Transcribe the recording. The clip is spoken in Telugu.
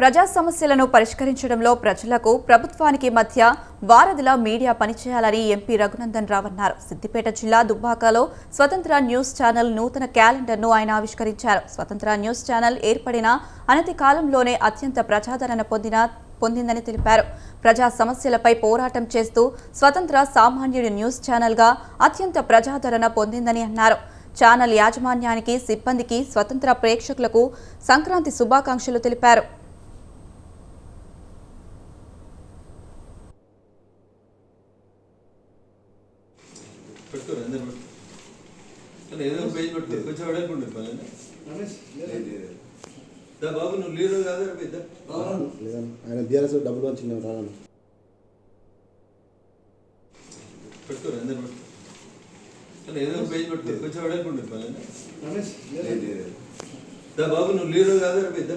ప్రజా సమస్యలను పరిష్కరించడంలో ప్రజలకు ప్రభుత్వానికి మధ్య వారధిలా మీడియా పనిచేయాలని ఎంపీ రఘునందన్ రావు అన్నారు. సిద్దిపేట జిల్లా దుబ్బాకలో స్వతంత్ర న్యూస్ ఛానల్ నూతన క్యాలెండర్ను ఆయన ఆవిష్కరించారు. స్వతంత్ర న్యూస్ ఛానల్ ఏర్పడిన అనతి కాలంలోనే అత్యంత ప్రజాదరణ పొందిన పొందిందని తెలిపారు. ప్రజా సమస్యలపై పోరాటం చేస్తూ స్వతంత్ర సామాన్యుడి న్యూస్ ఛానల్గా అత్యంత ప్రజాదరణ పొందిందని అన్నారు. ఛానల్ యాజమాన్యానికి సిబ్బందికి స్వతంత్ర ప్రేక్షకులకు సంక్రాంతి శుభాకాంక్షలు తెలిపారు. పెట్టుకోరు అందరు పెట్టు కానీ ఏదో ఒక పేజ్ పెట్టుకోరు కొంచెం అడగకుండా దా బాబు నువ్వు లీడర్ కాదు పెద్ద? ఆయన బీఆర్ఎస్ డబ్బులు వచ్చింది రానన్న పెట్టుకోరు అందరు పెట్టు కానీ ఏదో ఒక పేజ్ పెట్టుకోరు కొంచెం అడగకుండా దా బాబు నువ్వు లీడర్ కాదు పెద్ద?